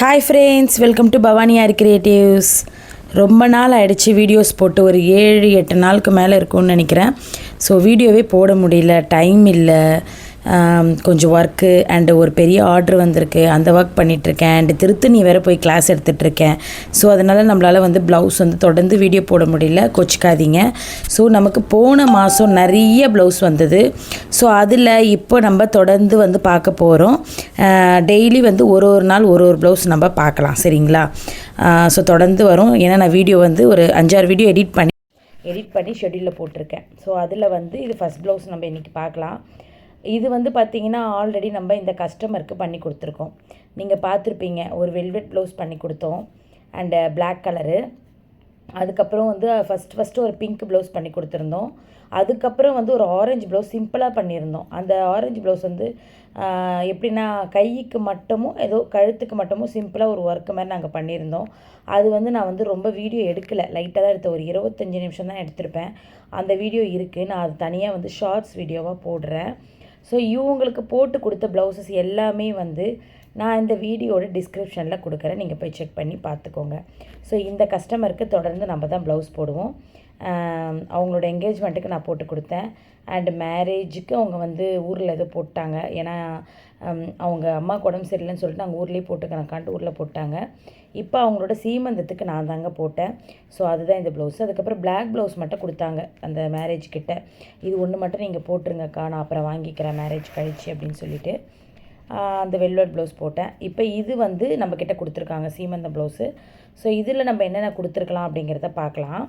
Hi friends welcome to பவானியார் creatives ரொம்ப நாள் ஆகிடுச்சி வீடியோஸ் போட்டு ஒரு ஏழு எட்டு நாளுக்கு மேலே இருக்கும்னு நினைக்கிறேன். ஸோ வீடியோவே போட முடியல டைம் இல்லை. கொஞ்சம் ஒர்க்கு அண்டு ஒரு பெரிய ஆர்டர் வந்திருக்கு. அந்த ஒர்க் பண்ணிகிட்ருக்கேன் அண்டு திருத்தணி வேறு போய் கிளாஸ் எடுத்துகிட்ருக்கேன் ஸோ அதனால் நம்மளால் வந்து ப்ளவுஸ் வந்து தொடர்ந்து வீடியோ போட முடியல. கொச்சிக்காதீங்க. ஸோ நமக்கு போன மாதம் நிறைய ப்ளவுஸ் வந்தது. ஸோ அதில் இப்போ நம்ம தொடர்ந்து வந்து பார்க்க போகிறோம் டெய்லி வந்து ஒரு ஒரு நாள் ஒரு ஒரு ப்ளவுஸ் நம்ம பார்க்கலாம். சரிங்களா? ஸோ தொடர்ந்து வரும். ஏன்னா நான் வீடியோ வந்து ஒரு அஞ்சாறு வீடியோ எடிட் பண்ணி எடிட் பண்ணி ஷெட்யூலில் போட்டிருக்கேன். ஸோ அதில் வந்து இது ஃபஸ்ட் ப்ளவுஸ் நம்ம இன்றைக்கி பார்க்கலாம். இது வந்து பார்த்திங்கன்னா ஆல்ரெடி நம்ம இந்த கஸ்டமருக்கு பண்ணி கொடுத்துருக்கோம். நீங்கள் பார்த்துருப்பீங்க ஒரு வெல்வெட் ப்ளவுஸ் பண்ணி கொடுத்தோம் அண்டு பிளாக் கலரு அதுக்கப்புறம் வந்து ஃபஸ்ட் ஃபஸ்ட்டு ஒரு பிங்க் ப்ளவுஸ் பண்ணி கொடுத்துருந்தோம். அதுக்கப்புறம் வந்து ஒரு ஆரஞ்சு ப்ளவுஸ் சிம்பிளாக பண்ணியிருந்தோம். அந்த ஆரஞ்சு ப்ளவுஸ் வந்து எப்படின்னா கைக்கு மட்டுமும் ஏதோ கழுத்துக்கு மட்டுமும் சிம்பிளாக ஒரு ஒர்க்கு மாதிரி நாங்கள் பண்ணியிருந்தோம். அது வந்து நான் வந்து ரொம்ப வீடியோ எடுக்கலை. லைட்டாக தான் எடுத்தேன். ஒரு இருபத்தஞ்சி நிமிஷம் தான் எடுத்திருப்பேன். அந்த வீடியோ இருக்குது நான் அது தனியாக வந்து ஷார்ட்ஸ் வீடியோவாக போடுறேன். ஸோ இவங்களுக்கு போட்டு கொடுத்த ப்ளவுசஸ் எல்லாமே வந்து நான் இந்த வீடியோட டிஸ்கிரிப்ஷனில் கொடுக்குறேன். நீங்கள் போய் செக் பண்ணி பார்த்துக்கோங்க. ஸோ இந்த கஸ்டமருக்கு தொடர்ந்து நம்ம தான் ப்ளவுஸ் போடுவோம். அவங்களோட என்கேஜ்மெண்ட்டுக்கு நான் போட்டு கொடுத்தேன். அண்டு மேரேஜுக்கு அவங்க வந்து ஊரில் ஏதோ போட்டாங்க. ஏன்னா அவங்க அம்மாவுக்கு உடம்பு சரியில்லைன்னு சொல்லிட்டு நாங்கள் ஊர்லேயே போட்டுக்கிறக்கான்ட்டு ஊரில் போட்டாங்க. இப்போ அவங்களோட சீமந்தத்துக்கு நான் தாங்க போட்டேன். ஸோ அதுதான் இந்த ப்ளவுஸ் அதுக்கப்புறம் பிளாக் ப்ளவுஸ் மட்டும் கொடுத்தாங்க அந்த மேரேஜ் கிட்ட. இது ஒன்று மட்டும் நீங்கள் போட்டுருங்கக்கா நான் அப்புறம் வாங்கிக்கிறேன் மேரேஜ் கழிச்சு அப்படின்னு சொல்லிட்டு அந்த வெல்வெட் ப்ளவுஸ் போட்டேன். இப்போ இது வந்து நம்மக்கிட்ட கொடுத்துருக்காங்க சீமந்த ப்ளவுஸு ஸோ இதில் நம்ம என்னென்ன கொடுத்துருக்கலாம் அப்படிங்கிறத பார்க்கலாம்.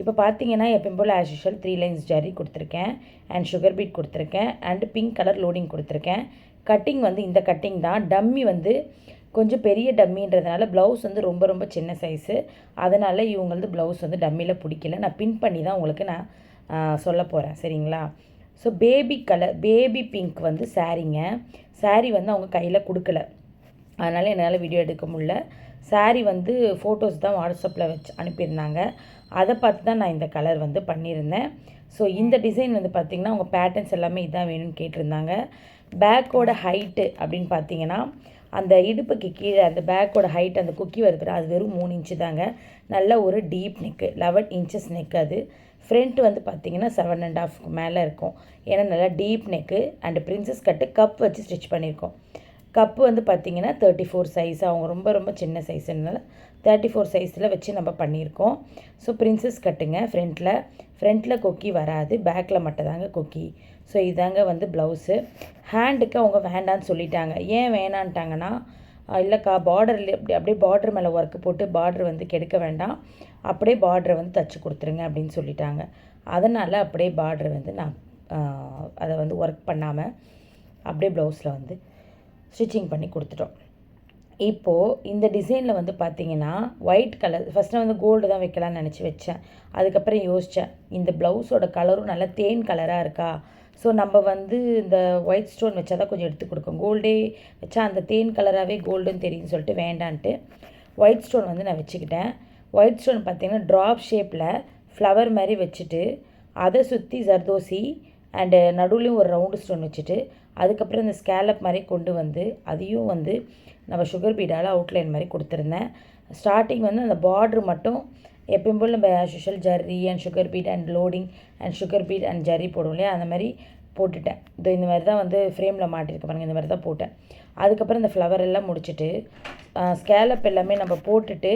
இப்போ பார்த்தீங்கன்னா எப்பயும் போல் as usual three lines zari கொடுத்துருக்கேன் அண்ட் சுகர் பீட் கொடுத்துருக்கேன் அண்ட் பிங்க் கலர் லோடிங் கொடுத்துருக்கேன். கட்டிங் வந்து இந்த கட்டிங் தான். டம்மி வந்து கொஞ்சம் பெரிய டம்மின்றதுனால ப்ளவுஸ் வந்து ரொம்ப ரொம்ப சின்ன சைஸு அதனால் இவங்களது ப்ளவுஸ் வந்து டம்மியில் பிடிக்கல. நான் பின் பண்ணி தான் உங்களுக்கு நான் சொல்ல போகிறேன் சரிங்களா? So baby colour baby pink வந்து சாரீங்க சாரீ வந்து அவங்க கையில் கொடுக்கல. அதனால் என்னால் வீடியோ எடுக்க முடியல. சாரீ வந்து ஃபோட்டோஸ் தான் வாட்ஸ்அப்பில் வச்சு அனுப்பியிருந்தாங்க. அதை பார்த்து தான் நான் இந்த கலர் வந்து பண்ணியிருந்தேன். ஸோ இந்த டிசைன் வந்து பார்த்திங்கன்னா அவங்க பேட்டர்ன்ஸ் எல்லாமே இதான் வேணும்னு கேட்டிருந்தாங்க. பேக்கோட ஹைட்டு அப்படின்னு பார்த்தீங்கன்னா அந்த இடுப்புக்கு கீழே அந்த பேக்கோட ஹைட் அந்த குக்கி வருது அது வெறும் மூணு இன்ச்சு தாங்க. நல்ல ஒரு deep neck eleven inches neck அது. ஃப்ரண்ட் வந்து பார்த்தீங்கன்னா செவன் அண்ட் ஹாஃப் மேலே இருக்கும். ஏன்னா நல்லா deep neck and princess cut cup வச்சு ஸ்டிச் பண்ணியிருக்கோம் கப்பு வந்து பார்த்திங்கன்னா தேர்ட்டி ஃபோர் சைஸ் அவங்க ரொம்ப ரொம்ப சின்ன சைஸ்னால தேர்ட்டி ஃபோர் சைஸில் வச்சு நம்ம பண்ணியிருக்கோம் ஸோ பிரின்சஸ் கட்டுங்க ஃப்ரண்ட்டில் ஃப்ரண்ட்டில் கொக்கி வராது பேக்கில் மட்டும் தாங்க கொக்கி. ஸோ இதாங்க வந்து ப்ளவுஸு ஹேண்டுக்கு அவங்க வேண்டான்னு சொல்லிட்டாங்க. ஏன் வேணான்ட்டாங்கன்னா இல்லைக்கா பார்டர்லேயே அப்படி அப்படியே பார்டர் மேலே ஒர்க்கு போட்டு பார்டர் வந்து கெடுக்க வேண்டாம். அப்படியே பார்டரை வந்து தச்சு கொடுத்துருங்க அப்படின்னு சொல்லிட்டாங்க. அதனால் அப்படியே பார்டர் வந்து நான் அதை வந்து ஒர்க் பண்ணாமல் அப்படியே ப்ளவுஸில் வந்து ஸ்டிச்சிங் பண்ணி கொடுத்துட்டோம். இப்போது இந்த டிசைனில் வந்து பார்த்தீங்கன்னா ஒயிட் கலர் ஃபஸ்ட்டு வந்து கோல்டு தான் வைக்கலாம்னு நினச்சி வச்சேன். அதுக்கப்புறம் யோசித்தேன் இந்த ப்ளவுஸோட கலரும் நல்லா தேன் கலராக இருக்கா? ஸோ நம்ம வந்து இந்த ஒயிட் ஸ்டோன் வச்சா தான் கொஞ்சம் எடுத்து கொடுக்கும். கோல்டே வச்சா அந்த தேன் கலராகவே கோல்டுன்னு தெரியும்னு சொல்லிட்டு வேண்டான்ட்டு ஒயிட் ஸ்டோன் வந்து நான் வச்சுக்கிட்டேன். ஒயிட் ஸ்டோன் பார்த்திங்கன்னா ட்ராப் ஷேப்பில் ஃப்ளவர் மாதிரி வச்சுட்டு அதை சுற்றி ஜர்தோசி அண்டு நடுவுலையும் ஒரு ரவுண்டு ஸ்டோன் வச்சுட்டு அதுக்கப்புறம் இந்த ஸ்கேலப் மாதிரி கொண்டு வந்து அதையும் வந்து நம்ம சுகர் பீடால் அவுட்லைன் மாதிரி கொடுத்துருந்தேன். ஸ்டார்டிங் வந்து அந்த பார்ட்ரு மட்டும் எப்பயும் போல் நம்ம usual zari and sugar bead and loading and sugar bead and zari போடுவோம் இல்லையா? அந்த மாதிரி போட்டுட்டேன். இதோ இந்த மாதிரி தான் வந்து ஃப்ரேமில் மாட்டியிருக்க பாருங்கள் இந்த மாதிரி தான் போட்டேன். அதுக்கப்புறம் இந்த ஃப்ளவர் எல்லாம் முடிச்சுட்டு ஸ்கேலப் எல்லாமே நம்ம போட்டுட்டு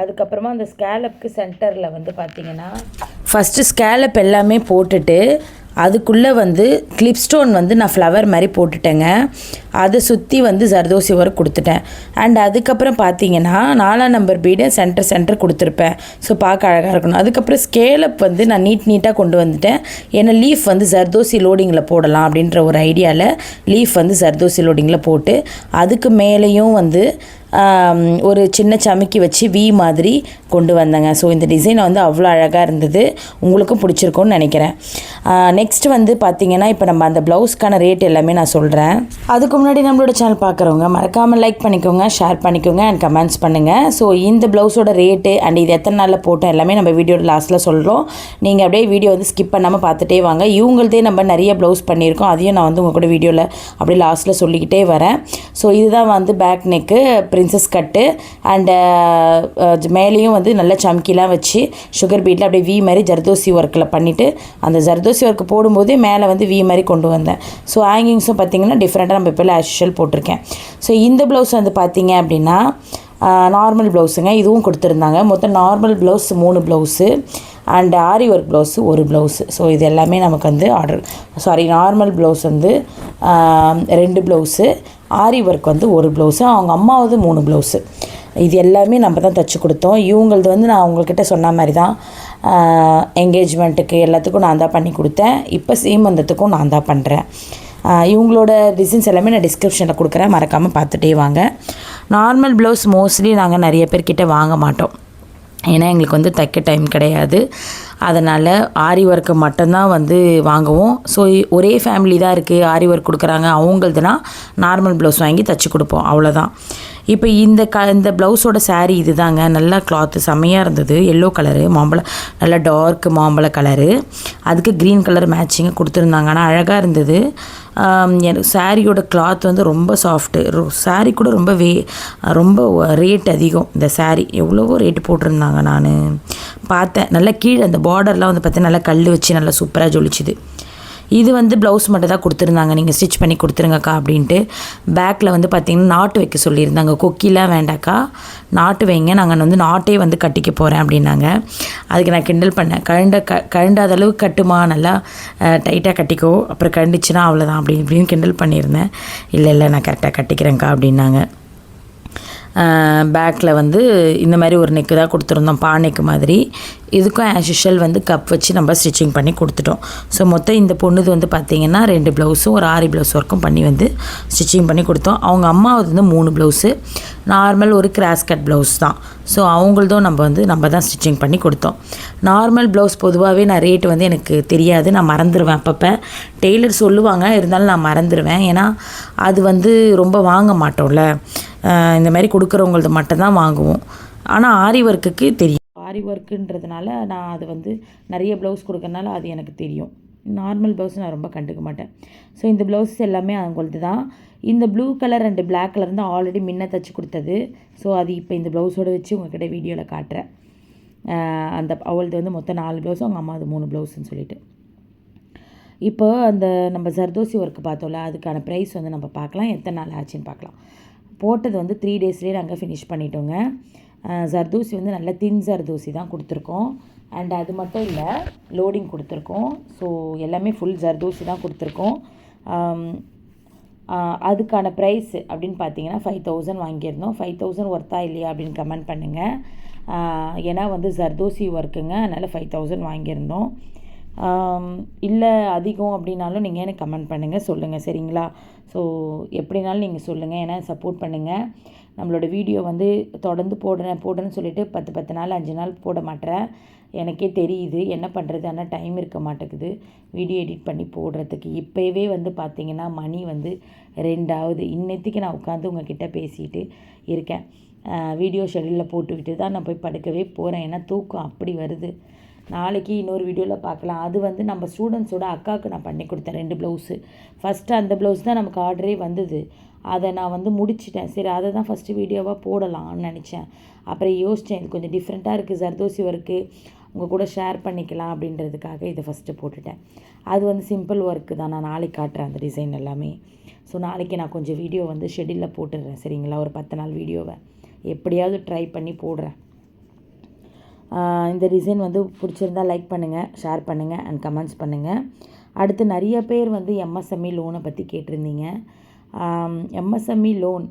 அதுக்கப்புறமா அந்த ஸ்கேலப்க்கு சென்டரில் வந்து பார்த்திங்கன்னா ஃபஸ்ட்டு ஸ்கேலப் எல்லாமே போட்டுட்டு அதுக்குள்ளே வந்து கிளிப் ஸ்டோன் வந்து நான் ஃப்ளவர் மாதிரி போட்டுட்டேங்க. அதை சுற்றி வந்து ஜர்தோசி ஒர்க் கொடுத்துட்டேன். அண்ட் அதுக்கப்புறம் பார்த்தீங்கன்னா நாலாம் நம்பர் பீடை சென்டர் சென்டர் கொடுத்துருப்பேன். ஸோ பார்க்க அழகாக இருக்கணும். அதுக்கப்புறம் ஸ்கேலப் வந்து நான் நீட் நீட்டாக கொண்டு வந்துட்டேன். ஏன்னா லீஃப் வந்து ஜர்தோசி லோடிங்கில் போடலாம் அப்படின்ற ஒரு ஐடியாவில் லீஃப் வந்து ஜர்தோசி லோடிங்கில் போட்டு அதுக்கு மேலேயும் வந்து ஒரு சின்ன சமைக்கி வச்சு வி மாதிரி கொண்டு வந்தேங்க. ஸோ இந்த டிசைன் வந்து அவ்வளோ அழகாக இருந்தது. உங்களுக்கும் பிடிச்சிருக்கும்னு நினைக்கிறேன். நெக்ஸ்ட் வந்து பார்த்தீங்கன்னா இப்போ நம்ம அந்த ப்ளவுஸ்க்கான ரேட் எல்லாமே நான் சொல்கிறேன் அதுக்கு முன்னாடி நம்மளோட சேனல் பார்க்குறவங்க மறக்காமல் லைக் பண்ணிக்கோங்க ஷேர் பண்ணிக்கோங்க அண்ட் கமெண்ட்ஸ் பண்ணுங்கள் ஸோ இந்த ப்ளவுஸோட ரேட்டு அண்ட் இது எத்தனை நாளில் போட்டோம் எல்லாமே நம்ம வீடியோட லாஸ்ட்டில் சொல்கிறோம் நீங்கள் அப்படியே வீடியோ வந்து ஸ்கிப் பண்ணாமல் பார்த்துட்டே வாங்க. இவங்கள்தே நம்ம நிறைய ப்ளவுஸ் பண்ணியிருக்கோம். அதையும் நான் வந்து உங்கள் கூட வீடியோவில் அப்படியே லாஸ்ட்டில் சொல்லிக்கிட்டே வரேன். ஸோ இதுதான் வந்து back neck princess cut and மேலேயும் வந்து நல்லா சம்கிலாம் வச்சு சுகர் பீட்டில் அப்படியே வி மாதிரி ஜர்தோசி ஒர்க்கில் பண்ணிவிட்டு அந்த ஜர்தோசி ஒர்க் போடும்போதே மேலே வந்து வி மாதிரி கொண்டு வந்தேன். ஸோ ஹேங்கிங்ஸும் பார்த்தீங்கன்னா டிஃப்ரெண்ட்டாக நம்ம இப்போ ஆஷுவல் போட்டிருக்கேன். ஸோ இந்த ப்ளவுஸ் வந்து பார்த்தீங்க அப்படின்னா uh, நார்மல் ப்ளவுஸுங்க இதுவும் கொடுத்துருந்தாங்க. மொத்தம் நார்மல் ப்ளவுஸ் மூணு blouse and aari work blouse ஒரு ப்ளவுஸு ஸோ இது எல்லாமே நமக்கு வந்து ஆர்டர் சாரி நார்மல் ப்ளவுஸ் வந்து uh, ரெண்டு ப்ளவுஸு ஆரி ஒர்க் வந்து ஒரு ப்ளவுஸு அவங்க அம்மாவது மூணு ப்ளவுஸு இது எல்லாமே நம்ம தான் தைச்சி கொடுத்தோம். இவங்களது வந்து நான் அவங்கக்கிட்ட சொன்ன மாதிரி தான் என்கேஜ்மெண்ட்டுக்கு எல்லாத்துக்கும் நான் தான் பண்ணி கொடுத்தேன். இப்போ சீமந்தத்துக்கும் நான் தான் பண்ணுறேன் இவங்களோட டிசைன்ஸ் எல்லாமே நான் டிஸ்கிரிப்ஷனில் கொடுக்குறேன். மறக்காமல் பார்த்துட்டே வாங்க. நார்மல் ப்ளவுஸ் மோஸ்ட்லி நாங்கள் நிறைய பேர்கிட்ட வாங்க மாட்டோம். ஏன்னா எங்களுக்கு வந்து தைக்க டைம் கிடையாது. அதனால் ஆரி ஒர்க்கு மட்டும்தான் வந்து வாங்குவோம். ஸோ ஒரே ஃபேமிலி தான் இருக்குது ஆரி ஒர்க் கொடுக்குறாங்க. அவங்களதுனா நார்மல் ப்ளவுஸ் வாங்கி தைச்சி கொடுப்போம். அவ்வளோதான் இப்போ இந்த க இந்த ப்ளவுஸோட saree இதுதாங்க. நல்லா கிளாத்து செம்மையாக இருந்தது. எல்லோ கலரு மாம்பழ நல்லா டார்க் மாம்பழ கலரு அதுக்கு க்ரீன் கலர் மேட்சிங்காக கொடுத்துருந்தாங்க. ஆனால் அழகாக இருந்தது. எனக்கு சாரியோட கிளாத் வந்து ரொம்ப சாஃப்ட்டு saree கூட ரொம்ப வே ரொம்ப ரேட் அதிகம். இந்த saree. எவ்வளவோ ரேட்டு போட்டிருந்தாங்க நான். பார்த்தேன். நல்லா கீழே அந்த பார்டர்லாம் வந்து பார்த்தீங்கன்னா நல்லா கல் வச்சு நல்லா சூப்பராக ஜொலிச்சுது. இது வந்து ப்ளவுஸ் மட்டும் தான் கொடுத்துருந்தாங்க. நீங்கள் ஸ்டிச் பண்ணி கொடுத்துருங்கக்கா அப்படின்ட்டு. பேக்கில் வந்து பார்த்தீங்கன்னா நாட்டு வைக்க சொல்லியிருந்தாங்க. கொக்கிலாம் வேண்டாக்கா. நாட்டு வைங்க. நாங்கள் வந்து நாட்டே வந்து கட்டிக்க போகிறேன் அப்படின்னாங்க. அதுக்கு நான் கிண்டல் பண்ணேன். கழண்ட க கழண்டாத அளவுக்கு கட்டுமா? நல்லா டைட்டாக கட்டிக்கோ. அப்புறம் கண்டுச்சுன்னா அவ்வளோதான் அப்படி இப்படின்னு கிண்டல் பண்ணியிருந்தேன். இல்லை இல்லை நான் கரெக்டாக கட்டிக்கிறேன்க்கா அப்படின்னாங்க. பேக்கில் வந்து இந்த மாதிரி ஒரு நெக்கு தான் கொடுத்துருந்தோம் பா நெக்கு மாதிரி. இதுக்கும் ஆஸ் யூஷுவல் வந்து கப் வச்சு நம்ம ஸ்டிச்சிங் பண்ணி கொடுத்துட்டோம். ஸோ மொத்தம் இந்த பொண்ணுது வந்து பார்த்திங்கன்னா ரெண்டு ப்ளவுஸும் ஒரு ஆறு ப்ளவுஸ் ஒர்க்கும் பண்ணி வந்து ஸ்டிச்சிங் பண்ணி கொடுத்தோம். அவங்க அம்மாவது வந்து மூணு ப்ளவுஸு நார்மல் ஒரு கிராஸ் கட் ப்ளவுஸ் தான். ஸோ அவங்களதும் நம்ம வந்து நம்ம தான் ஸ்டிச்சிங் பண்ணி கொடுத்தோம். நார்மல் ப்ளவுஸ் பொதுவாகவே நான் ரேட் வந்து எனக்கு தெரியாது. நான் மறந்துடுவேன் அப்பப்போ. டெய்லர் சொல்லுவாங்க இருந்தாலும் நான் மறந்துடுவேன் ஏன்னா அது வந்து ரொம்ப வாங்க மாட்டோம்ல. இந்த மாதிரி கொடுக்குறவங்களது மட்டும்தான் வாங்குவோம். ஆனால் ஆரி ஒர்க்குக்கு தெரியும். ஆரி ஒர்க்குன்றதுனால நான் அது வந்து நிறைய ப்ளவுஸ் கொடுக்கறனால அது எனக்கு தெரியும். நார்மல் ப்ளவுஸ் நான் ரொம்ப கண்டுக்க மாட்டேன். ஸோ இந்த ப்ளவுஸ் எல்லாமே அவங்களது தான். இந்த blue colour and black colour தான் ஆல்ரெடி முன்ன தச்சு கொடுத்தது. ஸோ அது இப்போ இந்த ப்ளவுஸோடு வச்சு உங்ககிட்ட வீடியோவில் காட்டுறேன். அந்த அவளது வந்து மொத்தம் நாலு ப்ளவுஸ் அவங்க அம்மா அது மூணு ப்ளவுஸ்ன்னு சொல்லிட்டு. இப்போ அந்த நம்ம ஜர்தோசி ஒர்க்கு பார்த்தோம்ல அதுக்கான ப்ரைஸ் வந்து நம்ம பார்க்கலாம் எத்தனை நாள் ஆச்சுன்னு பார்க்கலாம். போட்டது வந்து த்ரீ டேஸ்லேயே நாங்கள் ஃபினிஷ் பண்ணிட்டோங்க. ஜர்தூசி வந்து நல்ல தின் ஜர்தூசி தான் கொடுத்துருக்கோம். அண்ட் அது மட்டும் இல்லை லோடிங் கொடுத்துருக்கோம். ஸோ எல்லாமே ஃபுல் ஜர்தூசி தான் கொடுத்துருக்கோம். அதுக்கான ப்ரைஸ் அப்படின்னு பார்த்தீங்கன்னா ஃபைவ் தௌசண்ட் வாங்கியிருந்தோம். ஃபைவ் தௌசண்ட் ஒர்த்தா இல்லையா அப்படின்னு கமெண்ட் பண்ணுங்கள் ஏன்னா வந்து ஜர்தோசி ஒர்க்குங்க அதனால் ஃபைவ் தௌசண்ட் வாங்கியிருந்தோம். இல்லை அதிகம் அப்படின்னாலும் நீங்கள் எனக்கு கமெண்ட் பண்ணுங்கள் சொல்லுங்கள் சரிங்களா? ஸோ எப்படினாலும் நீங்கள் சொல்லுங்கள் ஏன்னா சப்போர்ட் பண்ணுங்கள் நம்மளோட வீடியோ வந்து தொடர்ந்து போடுறேன் போடுறேன்னு சொல்லிட்டு பத்து பத்து நாள் அஞ்சு நாள் போட மாட்டேறேன். எனக்கே தெரியுது என்ன பண்ணுறது ஆனால் டைம் இருக்க மாட்டேங்குது. வீடியோ எடிட் பண்ணி போடுறதுக்கு. இப்போவே வந்து பார்த்தீங்கன்னா மணி வந்து ரெண்டாவது. இன்னத்துக்கு நான் உட்காந்து உங்ககிட்ட பேசிகிட்டு இருக்கேன். வீடியோ ஷெடியூலில் போட்டுக்கிட்டு தான் நான் போய் படுக்கவே போகிறேன் ஏன்னா தூக்கம் அப்படி வருது. நாளைக்கு இன்னொரு வீடியோவில் பார்க்கலாம். அது வந்து நம்ம ஸ்டூடெண்ட்ஸோட அக்காவுக்கு நான் பண்ணி கொடுத்தேன் ரெண்டு ப்ளவுஸு ஃபஸ்ட்டு அந்த ப்ளவுஸ் தான் நமக்கு ஆர்டரே வந்தது. அதை நான் வந்து முடிச்சிட்டேன். சரி அதை தான் ஃபஸ்ட்டு வீடியோவாக போடலாம்னு நினச்சேன். அப்புறம் யோசித்தேன் இது கொஞ்சம் டிஃப்ரெண்ட்டாக இருக்குது ஜர்தோசி ஒர்க்கு உங்கள் கூட ஷேர் பண்ணிக்கலாம் அப்படின்றதுக்காக இதை ஃபஸ்ட்டு போட்டுட்டேன். அது வந்து சிம்பிள் ஒர்க்கு தான். நான் நாளைக்கு காட்டுறேன் அந்த டிசைன் எல்லாமே. ஸோ நாளைக்கு நான் கொஞ்சம் வீடியோ வந்து ஷெடியூலில் போட்டுடுறேன். சரிங்களா? ஒரு பத்து நாள் வீடியோவை எப்படியாவது ட்ரை பண்ணி போடுறேன். இந்த டிசைன் வந்து பிடிச்சிருந்தா லைக் பண்ணுங்கள் ஷேர் பண்ணுங்கள் அண்ட் கமெண்ட்ஸ் பண்ணுங்கள் அடுத்து நிறைய பேர் வந்து எம்எஸ்எம்இ லோனை பற்றி கேட்டிருந்தீங்க. எம்எஸ்எம்இ லோன்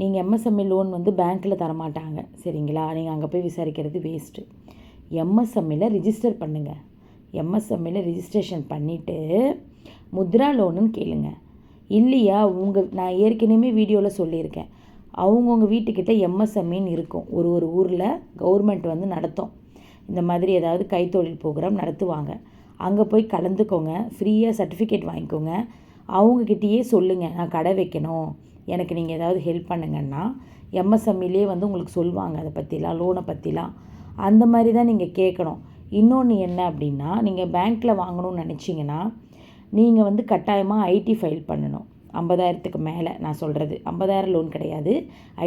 நீங்கள் எம்எஸ்எம்இ லோன் வந்து பேங்க்கில் தரமாட்டாங்க சரிங்களா? நீங்கள் அங்கே போய் விசாரிக்கிறது வேஸ்ட்டு எம்எஸ்எம்இல ரிஜிஸ்டர் பண்ணுங்கள் எம்எஸ்எம்இல ரிஜிஸ்ட்ரேஷன் பண்ணிவிட்டு முத்ரா லோனுன்னு கேளுங்க. இல்லையா? உங்கள் நான் ஏற்கனவே வீடியோவில் சொல்லியிருக்கேன். அவங்கவுங்க வீட்டுக்கிட்ட எம்எஸ்எம்இன்னு இருக்கும். ஒரு ஒரு ஊரில் கவர்மெண்ட் வந்து நடத்தும். இந்த மாதிரி ஏதாவது கைத்தொழில் ப்ரோக்ராம் நடத்துவாங்க. அங்கே போய் கலந்துக்கோங்க. ஃப்ரீயாக சர்டிஃபிகேட் வாங்கிக்கோங்க. அவங்கக்கிட்டேயே சொல்லுங்கள் நான் கடை வைக்கணும். எனக்கு நீங்கள் ஏதாவது ஹெல்ப் பண்ணுங்கன்னா எம்எஸ்எம்இலே வந்து உங்களுக்கு சொல்லுவாங்க. அதை பற்றிலாம் லோனை பற்றிலாம் அந்த மாதிரி தான் நீங்கள் கேட்கணும். இன்னொன்று என்ன அப்படின்னா நீங்கள் பேங்க்கில் வாங்கணும்னு நினச்சிங்கன்னா நீங்கள் வந்து கட்டாயமாக ஐடி ஃபைல் பண்ணணும். ஐம்பதாயிரத்துக்கு மேலே நான் சொல்கிறது. ஐம்பதாயிரம் லோன் கிடையாது.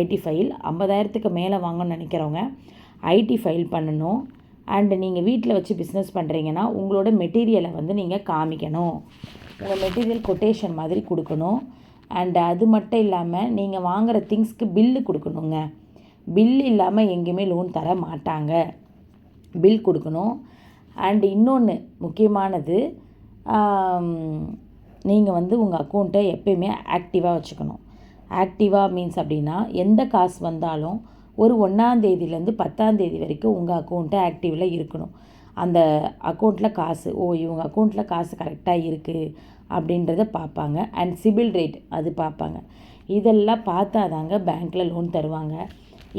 ஐடி ஃபைல் ஐம்பதாயிரத்துக்கு மேலே வாங்கணும்னு நினைக்கிறவங்க ஐடி ஃபைல் பண்ணணும். அண்டு நீங்கள் வீட்டில் வச்சு பிஸ்னஸ் பண்ணுறீங்கன்னா உங்களோட மெட்டீரியலை வந்து நீங்கள் காமிக்கணும். உங்கள் மெட்டீரியல் கொட்டேஷன் மாதிரி கொடுக்கணும். அண்டு அது மட்டும் இல்லாமல் நீங்கள் வாங்குகிற திங்ஸ்க்கு பில்லு கொடுக்கணுங்க. பில் இல்லாமல் எங்கேயுமே லோன் தர மாட்டாங்க. பில் கொடுக்கணும். அண்டு இன்னொன்று முக்கியமானது நீங்கள் வந்து உங்கள் அக்கௌண்ட்டை எப்பயுமே ஆக்டிவாக வச்சுக்கணும். ஆக்டிவாக மீன்ஸ் அப்படின்னா எந்த காசு வந்தாலும் ஒரு ஒன்றாந்தேதியிலேருந்து பத்தாந்தேதி வரைக்கும் உங்கள் அக்கௌண்ட்டு ஆக்டிவில் இருக்கணும். அந்த அக்கௌண்ட்டில் காசு ஓ இவங்க அக்கௌண்ட்டில் காசு கரெக்டாக இருக்குது அப்படின்றத பார்ப்பாங்க. அண்ட் சிபில் ரேட் அது பார்ப்பாங்க. இதெல்லாம் பார்த்தா தாங்க பேங்க்கில் லோன் தருவாங்க.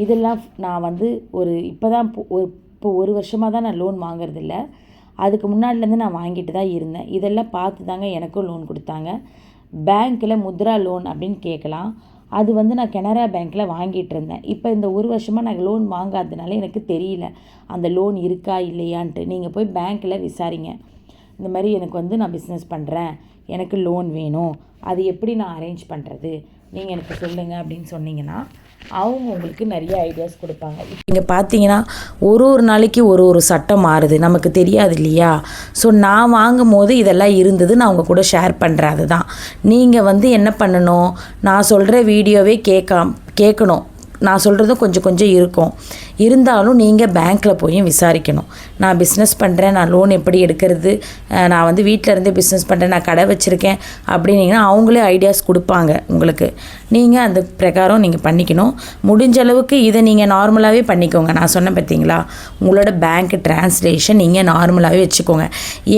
இதெல்லாம் நான் வந்து ஒரு இப்போ தான் ஒரு இப்போ ஒரு வருஷமாக தான் நான் லோன் வாங்குறதில்ல. அதுக்கு முன்னாடிலேருந்து நான் வாங்கிட்டு தான் இருந்தேன். இதெல்லாம் பார்த்து தாங்க எனக்கும் லோன் கொடுத்தாங்க. பேங்க்கில் முத்ரா லோன் அப்படின்னு கேட்கலாம். அது வந்து நான் கெனரா பேங்க்கில் வாங்கிட்டு இருந்தேன். இப்போ இந்த ஒரு வருஷமாக நான் லோன் வாங்காததுனால எனக்கு தெரியல. அந்த லோன் இருக்கா இல்லையான்ட்டு. நீங்கள் போய் பேங்க்கில் விசாரிங்க. இந்த மாதிரி எனக்கு வந்து நான் பிஸ்னஸ் பண்ணுறேன் எனக்கு லோன் வேணும். அது எப்படி நான் அரேஞ்ச் பண்ணுறது நீங்கள் எனக்கு சொல்லுங்கள் அப்படின்னு சொன்னீங்கன்னா அவங்க உங்களுக்கு நிறைய ஐடியாஸ் கொடுப்பாங்க. இங்கே பார்த்தீங்கன்னா ஒரு ஒரு நாளைக்கு ஒரு ஒரு சட்டம் மாறுது. நமக்கு தெரியாது இல்லையா? ஸோ நான் வாங்கும் போது இதெல்லாம் இருந்தது நான் அவங்க கூட ஷேர் பண்ணுறேன் அதுதான். நீங்கள் வந்து என்ன பண்ணணும்? நான் சொல்கிற வீடியோவே கேட்க கேட்கணும். நான் சொல்கிறதும் கொஞ்சம் கொஞ்சம் இருக்கும். இருந்தாலும் நீங்கள் பேங்க்கில் போய் விசாரிக்கணும். நான் பிஸ்னஸ் பண்ணுறேன் நான் லோன் எப்படி எடுக்கிறது நான் வந்து வீட்டில் இருந்தே பிஸ்னஸ் பண்ணுறேன் நான் கடை வச்சுருக்கேன் அப்படின்னீங்கன்னா அவங்களே ஐடியாஸ் கொடுப்பாங்க உங்களுக்கு. நீங்கள் அந்த பிரகாரம் நீங்கள் பண்ணிக்கணும். முடிஞ்ச அளவுக்கு இதை நீங்கள் நார்மலாகவே பண்ணிக்கோங்க. நான் சொன்னேன் பார்த்தீங்களா? உங்களோட பேங்க் ட்ரான்ஸ்லேஷன் நீங்கள் நார்மலாகவே வச்சுக்கோங்க.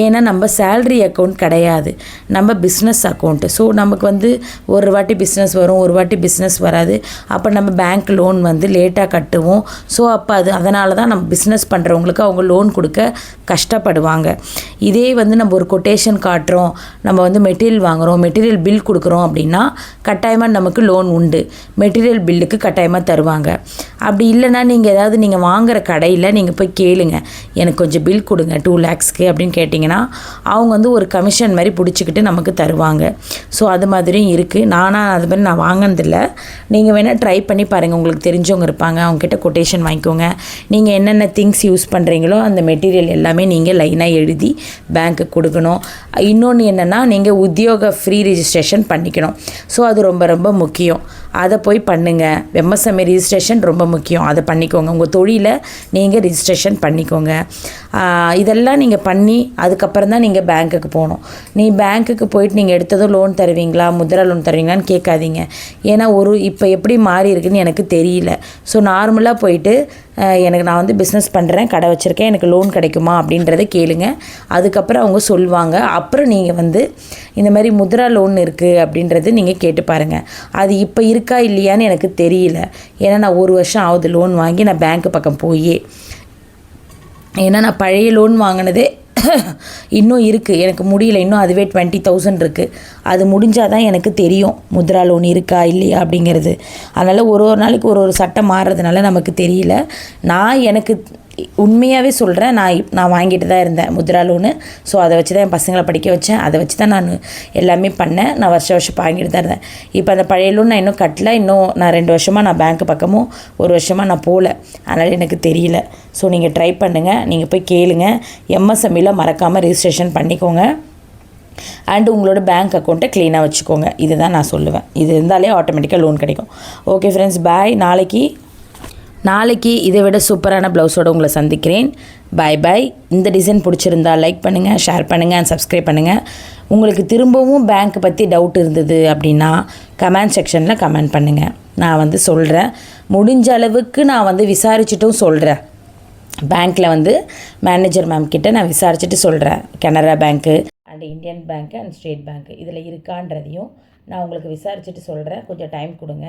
ஏன்னா நம்ம சேல்ரி அக்கௌண்ட் கிடையாது. நம்ம பிஸ்னஸ் அக்கௌண்ட்டு ஸோ நமக்கு வந்து ஒரு வாட்டி பிஸ்னஸ் வரும் ஒரு வாட்டி பிஸ்னஸ் வராது. அப்போ நம்ம பேங்க்கில் பேங்க் லோன் வந்து லேட்டாக கட்டுவோம். ஸோ அப்போ அது அதனால தான் நம்ம பிஸ்னஸ் பண்ணுறவங்களுக்கு அவங்க லோன் கொடுக்க கஷ்டப்படுவாங்க. இதே வந்து நம்ம ஒரு கொட்டேஷன் காட்டுறோம். நம்ம வந்து மெட்டீரியல் வாங்குகிறோம் மெட்டீரியல் பில் கொடுக்குறோம் அப்படின்னா கட்டாயமாக நமக்கு லோன் உண்டு. மெட்டீரியல் பில்லுக்கு கட்டாயமாக தருவாங்க. அப்படி இல்லைன்னா நீங்கள் ஏதாவது நீங்கள் வாங்குகிற கடையில் நீங்கள் போய் கேளுங்க. எனக்கு கொஞ்சம் பில் கொடுங்க டூ லேக்ஸ்க்கு அப்படின்னு கேட்டிங்கன்னா அவங்க வந்து ஒரு கமிஷன் மாதிரி பிடிச்சிக்கிட்டு நமக்கு தருவாங்க. ஸோ அது மாதிரியும் இருக்குது நானாக அது மாதிரி நான் வாங்கினதில்லை. நீங்கள் வேணால் ட்ரை பண்ணி பாருங்கள் உங்களுக்கு தெரிஞ்சவங்க இருப்பாங்க அவங்கக்கிட்ட கொட்டேஷன் வாங்கிக்கோங்க. நீங்கள் என்னென்ன திங்ஸ் யூஸ் பண்ணுறீங்களோ அந்த மெட்டீரியல் எல்லாமே நீங்கள் லைனாக எழுதி பேங்க்குக்கு கொடுக்கணும். இன்னொன்று என்னென்னா நீங்கள் உத்தியோக ஃப்ரீ ரிஜிஸ்ட்ரேஷன் பண்ணிக்கணும். ஸோ அது ரொம்ப ரொம்ப முக்கியம். அதை போய் பண்ணுங்கள் வெம்மசம் ரிஜிஸ்ட்ரேஷன் ரொம்ப முக்கியம். அதை பண்ணிக்கோங்க. உங்கள் தொழிலை நீங்கள் ரிஜிஸ்ட்ரேஷன் பண்ணிக்கோங்க. இதெல்லாம் நீங்கள் பண்ணி அதுக்கப்புறம் தான் நீங்கள் பேங்க்குக்கு போகணும். நீ பேங்க்குக்கு போயிட்டு நீங்கள் எடுத்ததும் லோன் தருவீங்களா? முதிரா லோன் தருவீங்களான்னு கேட்காதீங்க. ஏன்னா ஒரு இப்போ எப்படி மாறி இருக்குன்னு எனக்கு தெரியல. ஸோ நார்மலாக போயிட்டு எனக்கு நான் வந்து பிஸ்னஸ் பண்ணுறேன் கடை வச்சுருக்கேன் எனக்கு லோன் கிடைக்குமா அப்படின்றத கேளுங்க. அதுக்கப்புறம் அவங்க சொல்லுவாங்க. அப்புறம் நீங்கள் வந்து இந்த மாதிரி முத்ரா லோன் இருக்குது அப்படின்றது நீங்கள் கேட்டு பாருங்கள் அது இப்போ இருக்கா இல்லையான்னு எனக்கு தெரியல. ஏன்னா நான் ஒரு வருஷம் ஆகுது லோன் வாங்கி நான் பேங்க்கு பக்கம் போய். ஏன்னா நான் பழைய லோன் வாங்கினதே இன்னும் இருக்குது எனக்கு முடியல. இன்னும் அதுவே டுவெண்ட்டி தௌசண்ட் இருக்குது அது முடிஞ்சால் தான் எனக்கு தெரியும். முத்ரா லோன் இருக்கா இல்லையா அப்படிங்கிறது. அதனால் ஒரு ஒரு நாளைக்கு ஒரு ஒரு சட்டம் மாறுறதுனால நமக்கு தெரியல. நான் எனக்கு உண்மையாகவே சொல்கிறேன் நான் நான் வாங்கிட்டு தான் இருந்தேன் முத்ரா லோனு ஸோ அதை வச்சு தான் என் பசங்களை படிக்க வச்சேன். அதை வச்சு தான் நான் எல்லாமே பண்ணேன். நான் வருஷம் வருஷம் வாங்கிட்டு தான் இருந்தேன். இப்போ அந்த பழைய லோன் நான் இன்னும் கட்டல. இன்னும் நான் ரெண்டு வருஷமாக நான் பேங்க் பக்கமும் ஒரு வருஷமாக நான் போகல அதனால் எனக்கு தெரியல. ஸோ நீங்கள் ட்ரை பண்ணுங்கள் நீங்கள் போய் கேளுங்க. எம்எஸ்எம்இயில் மறக்காமல் ரிஜிஸ்ட்ரேஷன் பண்ணிக்கோங்க. அண்டு உங்களோட பேங்க் அக்கௌண்ட்டை க்ளீனாக வச்சுக்கோங்க. இதுதான் நான் சொல்லுவேன். இது இருந்தாலே ஆட்டோமேட்டிக்காக லோன் கிடைக்கும். ஓகே ஃப்ரெண்ட்ஸ் பாய் நாளைக்கு நாளைக்கு இதை விட சூப்பரான ப்ளவுஸோடு உங்களை சந்திக்கிறேன். பாய் பாய் இந்த டிசைன் பிடிச்சிருந்தா லைக் பண்ணுங்கள் ஷேர் பண்ணுங்கள் அண்ட் சப்ஸ்கிரைப் பண்ணுங்கள் உங்களுக்கு திரும்பவும் பேங்க் பற்றி டவுட் இருந்தது அப்படின்னா கமெண்ட் செக்ஷனில் கமெண்ட் பண்ணுங்கள் நான் வந்து சொல்கிறேன் முடிஞ்ச அளவுக்கு நான் வந்து விசாரிச்சுட்டும் சொல்கிறேன் பேங்க்கில் வந்து மேனேஜர் மேம் கிட்ட நான் விசாரிச்சுட்டு சொல்கிறேன் Canara bank and Indian bank and state bank இதில் இருக்கான்றதையும். நான் உங்களுக்கு விசாரிச்சுட்டு சொல்கிறேன் கொஞ்சம் டைம் கொடுங்க.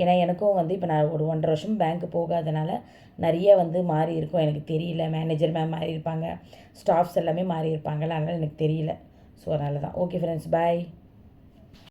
ஏன்னா எனக்கும் வந்து இப்போ நான் ஒரு ஒன்றரை வருஷம் பேங்க்கு போகாதனால நிறைய வந்து மாறி இருக்கும். எனக்கு தெரியல. மேனேஜர் மேம் மாறி இருப்பாங்க. ஸ்டாஃப்ஸ் எல்லாமே மாறி இருப்பாங்கல்ல. அதனால் எனக்கு தெரியல. ஸோ அதனால தான் ஓகே ஃப்ரெண்ட்ஸ் பாய்